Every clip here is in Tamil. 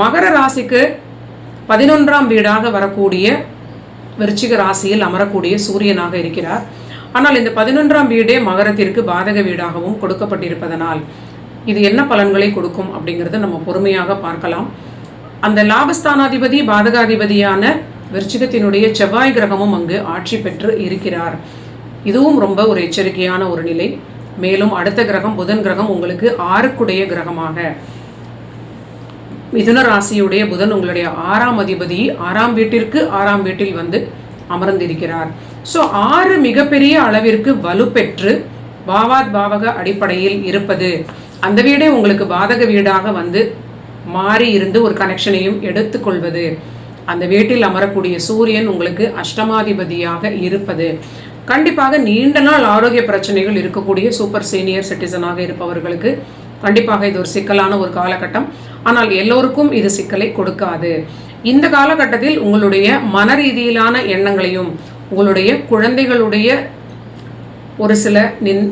மகர ராசிக்கு பதினொன்றாம் வீடாக வரக்கூடிய விருச்சிக ராசியில் அமரக்கூடிய சூரியனாக இருக்கிறார். ஆனால் இந்த பதினொன்றாம் வீடே மகரத்திற்கு பாதக வீடாகவும் கொடுக்கப்பட்டிருப்பதனால் இது என்ன பலன்களை கொடுக்கும் அப்படிங்கிறத நம்ம பொறுமையாக பார்க்கலாம். அந்த லாபஸ்தானாதிபதி பாதகாதிபதியான விருச்சிகத்தினுடைய செவ்வாய் கிரகமும் அங்கு ஆட்சி பெற்று இருக்கிறார். இதுவும் ரொம்ப ஒரு எச்சரிக்கையான ஒரு நிலை. மேலும் அடுத்த கிரகம் புதன் கிரகம் உங்களுக்கு ஆறுக்குடைய கிரகமாக. மிதுன ராசியுடைய புதன் உங்களுடைய ஆறாம் அதிபதி ஆறாம் வீட்டிற்கு ஆறாம் வீட்டில் வந்து அமர்ந்திருக்கிறார். ஸோ ஆறு மிகப்பெரிய அளவிற்கு வலுப்பெற்று பாவாத் பாவக அடிப்படையில் இருப்பது. அந்த வீடே உங்களுக்கு பாதக வீடாக வந்து மாறி இருந்து ஒரு கனெக்ஷனையும் எடுத்துக்கொள்வது. அந்த வீட்டில் அமரக்கூடிய சூரியன் உங்களுக்கு அஷ்டமாதிபதியாக இருப்பது. கண்டிப்பாக நீண்ட நாள் ஆரோக்கிய பிரச்சனைகள் இருக்கக்கூடிய சூப்பர் சீனியர் சிட்டிசனாக இருப்பவர்களுக்கு கண்டிப்பாக இது ஒரு சிக்கலான ஒரு காலகட்டம். ஆனால் எல்லோருக்கும் இது சிக்கலை கொடுக்காது. இந்த காலகட்டத்தில் உங்களுடைய மன ரீதியிலான எண்ணங்களையும் உங்களுடைய குழந்தைகளுடைய ஒரு சில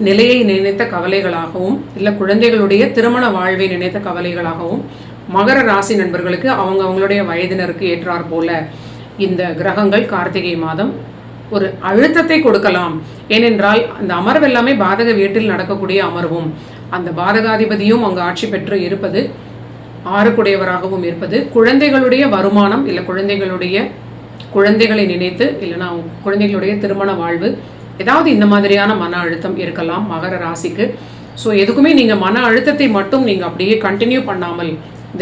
நிலையை நினைத்த கவலைகளாகவும் இல்லை குழந்தைகளுடைய திருமண வாழ்வை நினைத்த கவலைகளாகவும் மகர ராசி நண்பர்களுக்கு அவங்க அவங்களுடைய வயதினருக்கு ஏற்றாற் போல இந்த கிரகங்கள் கார்த்திகை மாதம் ஒரு அழுத்தத்தை கொடுக்கலாம். ஏனென்றால் அந்த அமர்வு எல்லாமே பாதக வீட்டில் நடக்கக்கூடிய அமர்வும். அந்த பாதகாதிபதியும் அங்கு ஆட்சி பெற்று இருப்பது ஆறுக்குடையவராகவும் இருப்பது குழந்தைகளுடைய வருமானம் இல்லை குழந்தைகளுடைய குழந்தைகளை நினைத்து இல்லைன்னா குழந்தைகளுடைய திருமண வாழ்வு ஏதாவது இந்த மாதிரியான மன அழுத்தம் இருக்கலாம் மகர ராசிக்கு. ஸோ எதுக்குமே நீங்கள் மன அழுத்தத்தை மட்டும் நீங்கள் அப்படியே கண்டினியூ பண்ணாமல்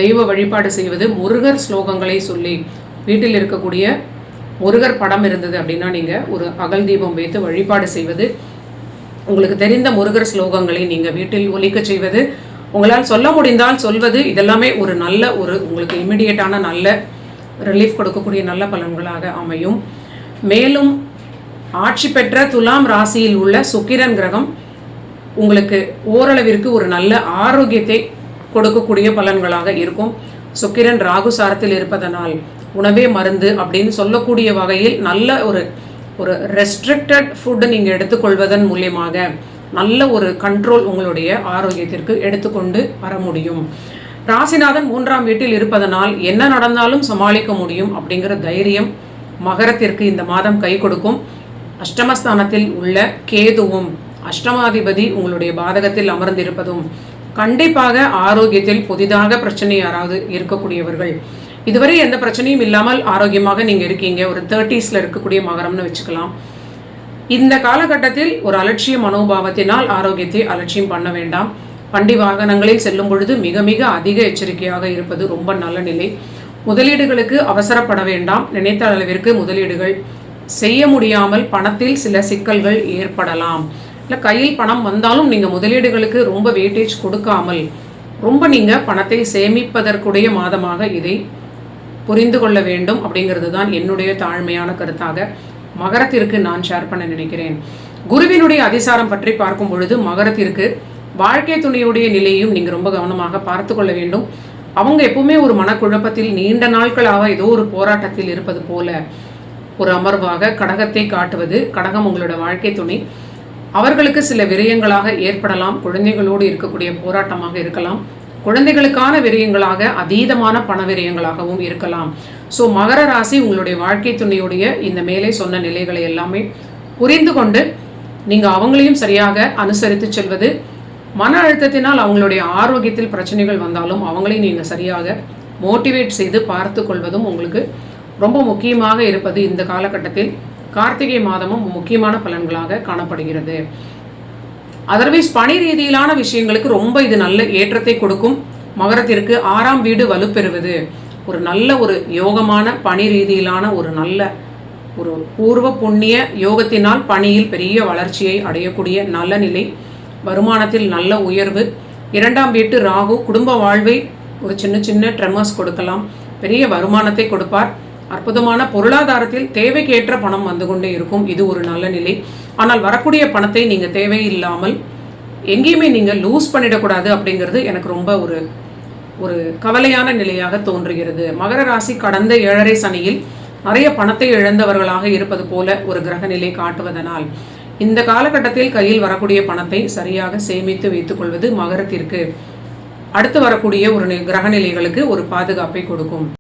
தெய்வ வழிபாடு செய்வது முருகர் ஸ்லோகங்களை சொல்லி வீட்டில் இருக்கக்கூடிய முருகர் படம் இருந்தது அப்படின்னா நீங்கள் ஒரு அகல் தீபம் வைத்து வழிபாடு செய்வது உங்களுக்கு தெரிந்த முருகர் ஸ்லோகங்களை நீங்கள் வீட்டில் ஒலிக்க செய்வது உங்களால் சொல்ல முடிந்தால் சொல்வது இதெல்லாமே ஒரு நல்ல ஒரு உங்களுக்கு இமிடியேட்டான நல்ல ரிலீஃப் கொடுக்கக்கூடிய நல்ல பலன்களாக அமையும். மேலும் ஆட்சி பெற்ற துலாம் ராசியில் உள்ள சுக்கிரன் கிரகம் உங்களுக்கு ஓரளவிற்கு ஒரு நல்ல ஆரோக்கியத்தை கொடுக்கக்கூடிய பலன்களாக இருக்கும். சுக்கிரன் ராகு சாரத்தில் இருப்பதனால் உணவே மருந்து அப்படின்னு சொல்லக்கூடிய வகையில் நல்ல ஒரு ஒரு ரெஸ்ட்ரிக்டட் ஃபுட்டு நீங்கள் எடுத்துக்கொள்வதன் மூலியமாக நல்ல ஒரு கண்ட்ரோல் உங்களுடைய ஆரோக்கியத்திற்கு எடுத்துக்கொண்டு வர முடியும். ராசிநாதன் மூன்றாம் வீட்டில் இருப்பதனால் என்ன நடந்தாலும் சமாளிக்க முடியும் அப்படிங்கிற தைரியம் மகரத்திற்கு இந்த மாதம் கை கொடுக்கும். அஷ்டமஸ்தானத்தில் உள்ள கேதுவும் அஷ்டமாதிபதி உங்களுடைய பாதகத்தில் அமர்ந்திருப்பதும் கண்டிப்பாக ஆரோக்கியத்தில் புதிதாக பிரச்சனை யாராவது இருக்கக்கூடியவர்கள். இதுவரை எந்த பிரச்சனையும் இல்லாமல் ஆரோக்கியமாக நீங்கள் இருக்கீங்க. ஒரு தேர்ட்டிஸில் இருக்கக்கூடிய மகரம்னு வச்சுக்கலாம். இந்த காலகட்டத்தில் ஒரு அலட்சிய மனோபாவத்தினால் ஆரோக்கியத்தை அலட்சியம் பண்ண வேண்டாம். வண்டி வாகனங்களில் செல்லும் பொழுது மிக மிக அதிக எச்சரிக்கையாக இருப்பது ரொம்ப நல்ல நிலை. முதலீடுகளுக்கு அவசரப்பட வேண்டாம். நினைத்த அளவிற்கு முதலீடுகள் செய்ய முடியாமல் பணத்தில் சில சிக்கல்கள் ஏற்படலாம். இல்லை கையில் பணம் வந்தாலும் நீங்கள் முதலீடுகளுக்கு ரொம்ப வெயிட்டேஜ் கொடுக்காமல் ரொம்ப நீங்கள் பணத்தை சேமிப்பதற்குடைய மாதமாக இதை புரிந்து கொள்ள வேண்டும் அப்படிங்கிறது தான் என்னுடைய தாழ்மையான கருத்தாக மகரத்திற்கு நான் ஷேர் பண்ண நினைக்கிறேன். குருவினுடைய அதிசாரம் பற்றி பார்க்கும் பொழுது மகரத்திற்கு வாழ்க்கை துணையுடைய நிலையும் நீங்கள் ரொம்ப கவனமாக பார்த்து கொள்ள வேண்டும். அவங்க எப்பவுமே ஒரு மனக்குழப்பத்தில் நீண்ட நாட்களாக ஏதோ ஒரு போராட்டத்தில் இருப்பது போல ஒரு அமர்வாக கடகத்தை காட்டுவது கடகம் உங்களோட வாழ்க்கை துணை. அவர்களுக்கு சில விரயங்களாக ஏற்படலாம் குழந்தைகளோடு இருக்கக்கூடிய போராட்டமாக இருக்கலாம். குழந்தைகளுக்கான விரயங்களாக அதீதமான பண விரயங்களாகவும் இருக்கலாம். ஸோ மகர ராசி உங்களுடைய வாழ்க்கை துணையுடைய இந்த மேலே சொன்ன நிலைகளை எல்லாமே புரிந்து கொண்டு நீங்கள் அவங்களையும் சரியாக அனுசரித்து செல்வது மன அழுத்தத்தினால் அவங்களுடைய ஆரோக்கியத்தில் பிரச்சனைகள் வந்தாலும் அவங்களையும் நீங்கள் சரியாக மோட்டிவேட் செய்து பார்த்து கொள்வதும் உங்களுக்கு ரொம்ப முக்கியமாக இருப்பது இந்த காலகட்டத்தில் கார்த்திகை மாதமும் முக்கியமான பலன்களாக காணப்படுகிறது. அதர்வைஸ் பணி ரீதியிலான விஷயங்களுக்கு ரொம்ப இது நல்ல ஏற்றத்தை கொடுக்கும். மகரத்திற்கு ஆறாம் வீடு வலுப்பெறுவது. ஒரு நல்ல ஒரு யோகமான பணி ரீதியிலான ஒரு நல்ல ஒரு பூர்வ புண்ணிய யோகத்தினால் பணியில் பெரிய வளர்ச்சியை அடையக்கூடிய நல்ல நிலை. வருமானத்தில் நல்ல உயர்வு. இரண்டாம் வீட்டு ராகு குடும்ப வாழ்வை ஒரு சின்ன சின்ன ட்ரெமர்ஸ் கொடுக்கலாம். பெரிய வருமானத்தை கொடுப்பார். அற்புதமான பொருளாதாரத்தில் தேவைக்கேற்ற பணம் வந்து கொண்டே இருக்கும். இது ஒரு நல்ல நிலை. ஆனால் வரக்கூடிய பணத்தை நீங்கள் தேவையில்லாமல் எங்கேயுமே நீங்கள் லூஸ் பண்ணிடக்கூடாது அப்படிங்கிறது எனக்கு ரொம்ப ஒரு ஒரு கவலையான நிலையாக தோன்றுகிறது. மகர ராசி கடந்த ஏழரை சனியில் நிறைய பணத்தை இழந்தவர்களாக இருப்பது போல ஒரு கிரக நிலை காட்டுவதனால் இந்த காலகட்டத்தில் கையில் வரக்கூடிய பணத்தை சரியாக சேமித்து வைத்துக்கொள்வது மகரத்திற்கு அடுத்து வரக்கூடிய ஒரு கிரகநிலைகளுக்கு ஒரு பாதுகாப்பை கொடுக்கும்.